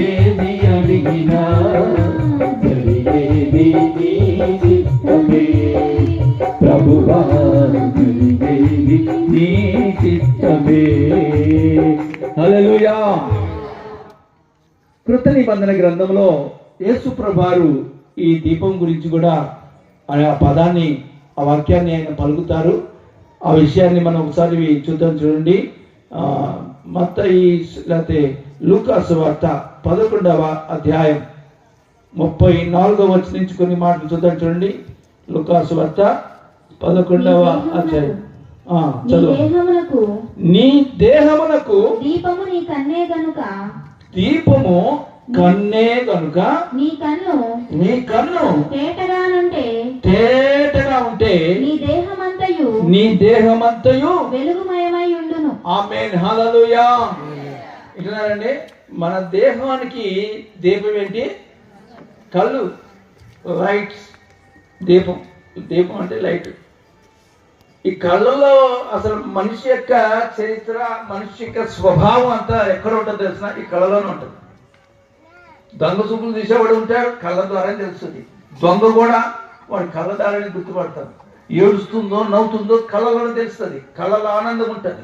ఏది అడిగినా జరిగేది నీ చిత్తమే. ప్రభువా జరిగేది నీ చిత్తమే. కృత నిబంధన గ్రంథంలో యేసు ప్రభారు ఈ దీపం గురించి కూడా ఆ పదాన్ని ఆ వాక్యాన్ని ఆయన పలుకుతారు. ఆ విషయాన్ని మనం ఒకసారి చూద్దాం చూడండి. మత్తయి లేకపోతే లూకాసు వార్త పదకొండవ అధ్యాయం ముప్పై నాలుగవ వచ్చి నుంచి కొన్ని మాటలు చూద్దాం చూడండి. లూకాసు వార్త పదకొండవ అధ్యాయం. నీ చదువు. దేహమునకు నీ దేహమునకు దీపము నీ కన్నే గనుక. దీపము కన్నే కనుక నీ కన్ను నీ కన్ను తేటగానుంటే తేటగా ఉంటే నీ దేహమంతయు నీ దేహమంతయు వెలుగుమయమై ఆమెన్. ఆమె హల్లెలూయా. వింటున్నారండి? మన దేహానికి దీపం ఏంటి? కళ్ళు. లైట్స్ దీపం. దీపం అంటే లైట్. ఈ కళ్ళలో అసలు మనిషి యొక్క చరిత్ర మనిషి యొక్క స్వభావం అంతా ఎక్కడ ఉంటుందో తెలిసిన ఈ కళ్ళలోనే ఉంటుంది. దొంగ చూపులు తీసేవాడు ఉంటాడు కళ్ళ ద్వారా తెలుస్తుంది. దొంగ కూడా వాడు కళ్ళ ద్వారానే గుర్తుపడతాడు. ఏడుస్తుందో నవ్వుతుందో కళ్ళలోనే తెలుస్తుంది. కళ్ళలో ఆనందం ఉంటుంది.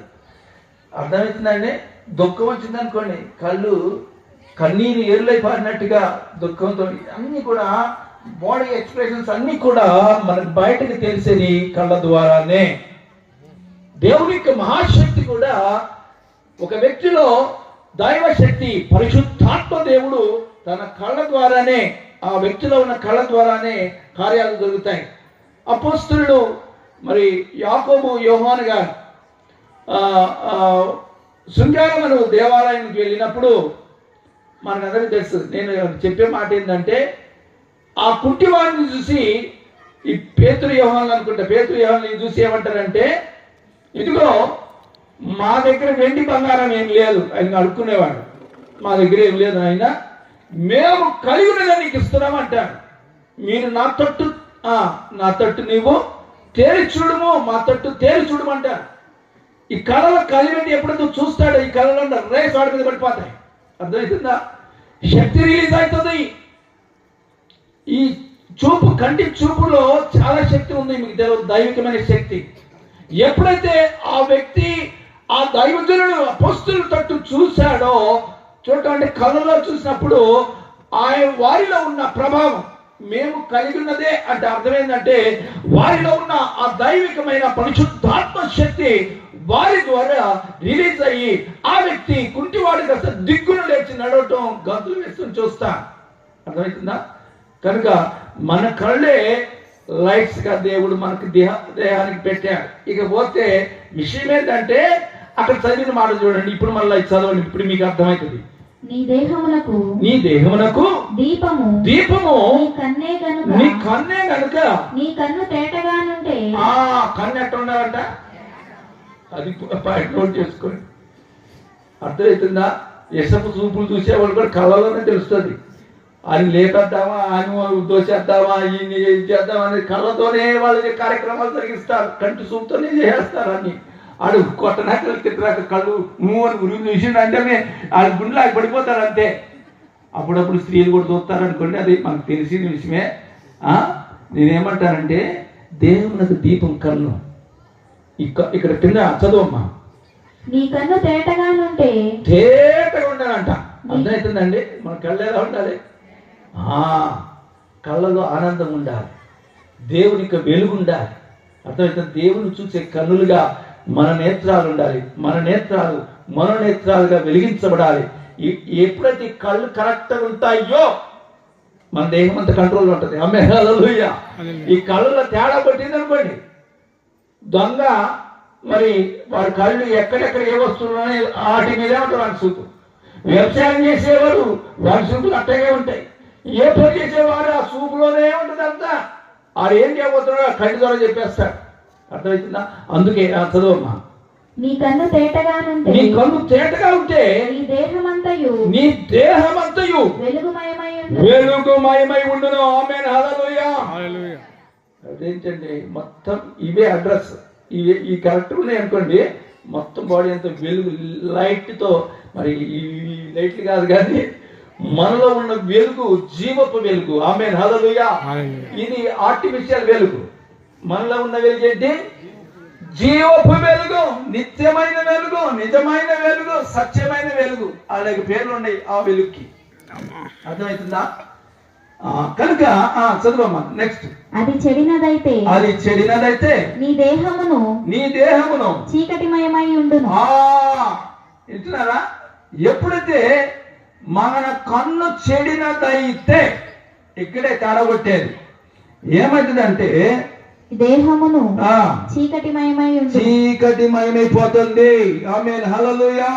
అర్థమవుతుందండి? దుఃఖం వచ్చింది అనుకోండి కళ్ళు కన్నీరు ఏర్లై పారినట్టుగా దుఃఖంతో అన్ని కూడా బాడీ ఎక్స్ప్రెషన్స్ అన్ని కూడా మనకు బయటకు తెలిసేది కళ్ళ ద్వారానే. దేవుని యొక్క మహాశక్తి కూడా ఒక వ్యక్తిలో దైవ శక్తి పరిశుద్ధాత్మ దేవుడు తన కళ్ళ ద్వారానే ఆ వ్యక్తిలో ఉన్న కళ్ళ ద్వారానే కార్యాలు జరుగుతాయి. అపోస్తులు మరి యాకోబు యోహాన్ గారు శృంగారమను దేవాలయానికి వెళ్ళినప్పుడు మనకందరికీ తెలుసు. నేను చెప్పే మాట ఏంటంటే ఆ కుంటివాడిని చూసి ఈ పేతురు యోహాన్లు అనుకుంటా పేతురు యోహాన్ని చూసి ఏమంటారంటే ఇదిగో మా దగ్గర వెండి బంగారం ఏం లేదు. ఆయన అడుక్కునేవాడు. మా దగ్గర ఏం లేదు ఆయన మేము కలిగి నీకు ఇస్తున్నాం అంటాడు మీరు నా తట్టు నా తట్టు నీవు తేరి చూడము మా తట్టు తేరి చూడమంటారు ఈ కళల కలిపెట్టి ఎప్పుడైతే చూస్తాడో ఈ కళలో రేస్ వాడి మీద పడిపోతాయి. అర్థమవుతుందా? శక్తి రిలీజ్ అవుతుంది. ఈ చూపు కంటి చూపులో చాలా శక్తి ఉంది మీకు తెలియదు దైవికమైన శక్తి. ఎప్పుడైతే ఆ వ్యక్తి ఆ దైవజనుడు అపస్తుల తట్టు చూశాడో చూడండి కళ్ళలో చూసినప్పుడు ఆయన వారిలో ఉన్న ప్రభావం మేము కలిగి ఉన్నదే అంటే అర్థమైందంటే వారిలో ఉన్న ఆ దైవికమైన పరిశుద్ధాత్మ శక్తి వారి ద్వారా రిలీజ్ అయ్యి ఆ వ్యక్తి కుంటివాడి కాస్త దిగ్గును లేచి నడవటం గంతులు వేసుకొని చూస్తా. అర్థమవుతుందా? కనుక మన కళ్ళే లైట్స్గా దేవుడు మనకి దేహ దేహానికి పెట్టాడు. ఇక పోతే విషయం ఏంటంటే అక్కడ చదివిన మాట చూడండి. ఇప్పుడు మళ్ళీ చదవండి. ఇప్పుడు మీకు అర్థమవుతుంది. నీ దేహమునకు నీ దేహమునకు దీపము దీపము నీ కన్నే గనుక నీ కన్నే కనుక నీ కన్ను తేటగానుంటే ఆ కన్ను ఎట్ట ఉండాలంట? అది పాయింట్ నోట్ చేసుకోండి అర్థమవుతుందా ఎసపు చూపులు చూసేవాళ్ళు కూడా కళలోనే తెలుస్తుంది. ఆయన లేపేద్దామా ఆయన దోచేద్దామా ఈయన ఇది చేద్దామా అనేది కళ్ళతోనే వాళ్ళకి కార్యక్రమాలు జరిగిస్తారు. కంటి చూపుతోనే చేస్తారు అన్ని. ఆడు కొట్టనాకలు తిట్టరాక కళ్ళు నువ్వు అని గురువు చూసిండు అంటేనే ఆడు గుండెలాగా పడిపోతారు అంతే. అప్పుడప్పుడు స్త్రీలు కూడా చూస్తారు అనుకోండి అది మనకు తెలిసిన విషయమే. నేనేమంటానంటే దేవునికి దీపం కన్ను ఇక్కడ కింద చదువమ్మా. నీ కన్ను తేటగానుంటే తేటగా ఉండాలంట. అర్థమవుతుందండి? మన కళ్ళు ఎలా ఉండాలి? ఆ, కళ్ళలో ఆనందం ఉండాలి. దేవునికి వెలుగు ఉండాలి. అర్థమవుతుంది? దేవుని చూసే కన్నులుగా మన నేత్రాలు ఉండాలి. మన నేత్రాలు మన నేత్రాలుగా వెలిగించబడాలి. ఎప్పుడైతే ఈ కళ్ళు కరెక్ట్గా ఉంటాయో మన దేహం అంత కంట్రోల్ ఉంటుంది. అమ్మే హల్లెలూయా. ఈ కళ్ళలో తేడా పట్టింది అనుకోండి దొంగ మరి వారి కళ్ళు ఎక్కడెక్కడ ఏ వస్తువులు వాటి మీదే వాడి చూపు వ్యవసాయం చేసేవారు వారి చూపులు అట్టగే ఉంటాయి. ఏ పని చేసేవారు ఆ చూపులోనే ఉంటుంది అంతా ఆడు ఏం చేయబోతున్నాడో ఆ కంటి ద్వారా చెప్పేస్తాడు. అర్థమవుతుందా అందుకే చదువమ్మా. నీ కన్ను తేటగానుంటే నీ కళ్ళు తేటగా ఉంటే నీ దేహమంతయు నీ దేహమంతయు వెలుగుమయమై వెలుగుమయమై ఉండును. ఆమె హల్లెలూయా. అదేంటండి మొత్తం ఇవే అడ్రస్ ఇవే ఈ కరెక్ట్ ఉన్నాయి అనుకోండి మొత్తం బాడీ అంతా వెలుగు లైట్తో మరి ఈ లైట్లు కాదు కానీ మనలో ఉన్న వెలుగు జీవపు వెలుగు. ఆమె హదలుయా ఇది ఆర్టిఫిషియల్ వెలుగు. మనలో ఉన్న వెలుగు ఏంటి? జీవపు వెలుగు నిత్యమైన వెలుగు నిజమైన వెలుగు సత్యమైన వెలుగు. అలాగే పేర్లు ఉన్నాయి ఆ వెలుగుకి. అర్థమవుతుందా? కనుక ఆ, చదువమ్మా నెక్స్ట్ అది చెడినదైతే అది చెడినదైతే నీ దేహమును నీ దేహమును చీకటిమయమై ఉండును. ఆ వింటున్నారా? ఎప్పుడైతే మన కన్ను చెడినదైతే ఇక్కడే తడగొట్టేది. ఏమవుతుందంటే దేహమును ఆ చీకటిమయమై ఉండును. చీకటి మయమైపోతుంది ఆమె హలలుయా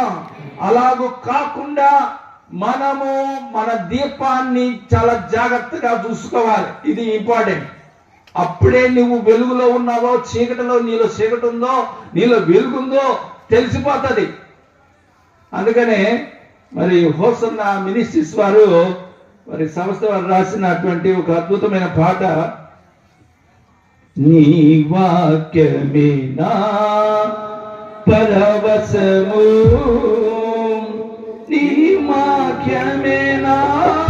అలాగూ కాకుండా మనము మన దీపాన్ని చాలా జాగ్రత్తగా చూసుకోవాలి. ఇది ఇంపార్టెంట్. అప్పుడే నువ్వు వెలుగులో ఉన్నావో చీకటిలో నీలో చీకటి ఉందో నీలో వెలుగుందో తెలిసిపోతుంది. అందుకనే మరి హోసన్న మినిస్ట్రీస్ వారు మరి సంస్థ వారు రాసినటువంటి ఒక అద్భుతమైన పాట నీ వాక్యమేనా పరవశము? నీ ma kya